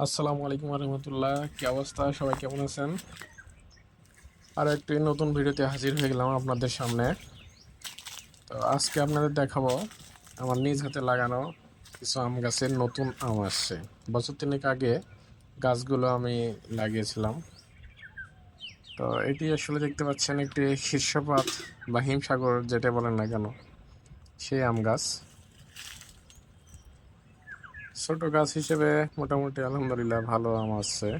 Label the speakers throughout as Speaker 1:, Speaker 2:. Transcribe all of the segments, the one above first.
Speaker 1: আসসালামু আলাইকুম রহমতুল্লাহ কি অবস্থা? সবাই কেমন আছেন? আর একটি নতুন ভিডিওতে হাজির হয়ে গেলাম আপনাদের সামনে। তো আজকে আপনাদের দেখাবো, আমার নিজ হাতে লাগানো কিছু আম গাছের নতুন আম আসছে। বছর তিনেক আগে গাছগুলো আমি লাগিয়েছিলাম। তো এটি আসলে দেখতে পাচ্ছেন একটি শীর্ষপাত বা হিমসাগর যেটা বলেন না কেন, সেই আম গাছ। ছোট গাছ হিসেবে মোটামুটি আলহামদুলিল্লাহ ভালো আম আছে।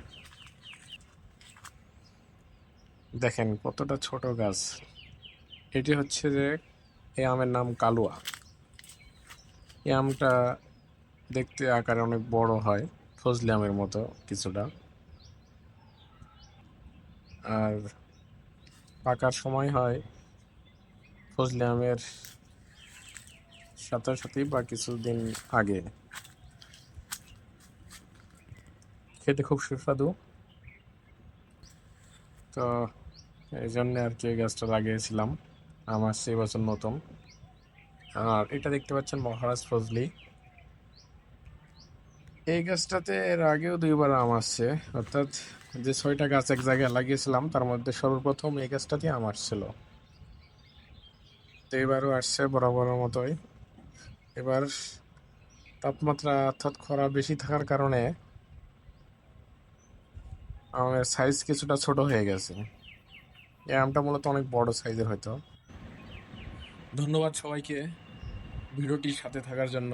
Speaker 1: দেখেন কতটা ছোট গাছ। এটি হচ্ছে যে এই আমের নাম কালুয়া। এই আমটা দেখতে আকারে অনেক বড় হয়, ফজলি আমের মতো কিছুটা। আর পাকার সময় হয় ফজলি আমের সাথে সাথেই বা কিছুদিন আগে। খেতে খুব সুস্বাদু। তো এই জন্য আর কি গাছটা লাগিয়েছিলাম আমার সেই বছর নতুন আর এটা দেখতে পাচ্ছেন মহারাজ ফজলি। এই গাছটাতে এর আগেও দুইবার আম আসছে, অর্থাৎ যে ছয়টা গাছ এক জায়গায় লাগিয়েছিলাম, তার মধ্যে সর্বপ্রথম এই গাছটাতে আম আসছিল। তো এবারও আসছে বরাবরের মতোই। এবার তাপমাত্রা অর্থাৎ খরা বেশি থাকার কারণে আমের সাইজ কিছুটা ছোট হয়ে গেছে। এই আমটা মূলত অনেক বড় সাইজের হয়তো। ধন্যবাদ সবাইকে ভিডিওটির সাথে থাকার জন্য।